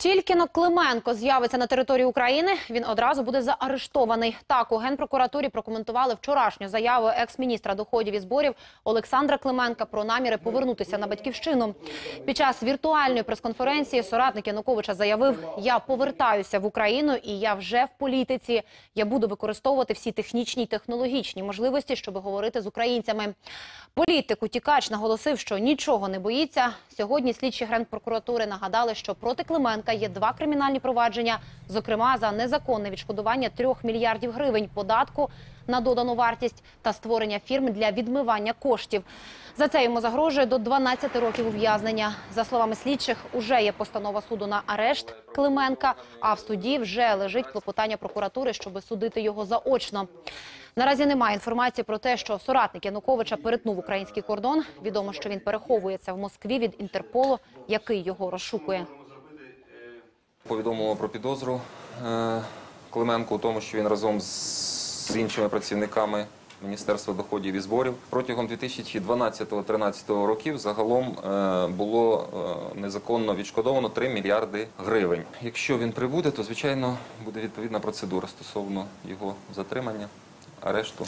Тільки но Клименко з'явиться на території України, він одразу буде заарештований. Так у генпрокуратурі прокоментували вчорашню заяву екс-міністра доходів і зборів Олександра Клименка про наміри повернутися на батьківщину. Під час віртуальної прес-конференції соратник Януковича заявив: "Я повертаюся в Україну, і я вже в політиці. Я буду використовувати всі технічні й технологічні можливості, щоб говорити з українцями." Політик утікач наголосив, що нічого не боїться. Сьогодні слідчі генпрокуратури нагадали, що проти Клименка є два кримінальні провадження, зокрема за незаконне відшкодування трьох мільярдів гривень податку на додану вартість та створення фірм для відмивання коштів. За це йому загрожує до 12 років ув'язнення. За словами слідчих, уже є постанова суду на арешт Клименка, а в суді вже лежить клопотання прокуратури, щоб судити його заочно. Наразі немає інформації про те, що соратник Януковича перетнув український кордон. Відомо, що він переховується в Москві від Інтерполу, який його розшукує. Повідомило про підозру е, Клименку у тому, що він разом з, з іншими працівниками Міністерства доходів і зборів протягом 2012-2013 років загалом е, було е, незаконно відшкодовано 3 мільярди гривень. Якщо він прибуде, то звичайно буде відповідна процедура стосовно його затримання, арешту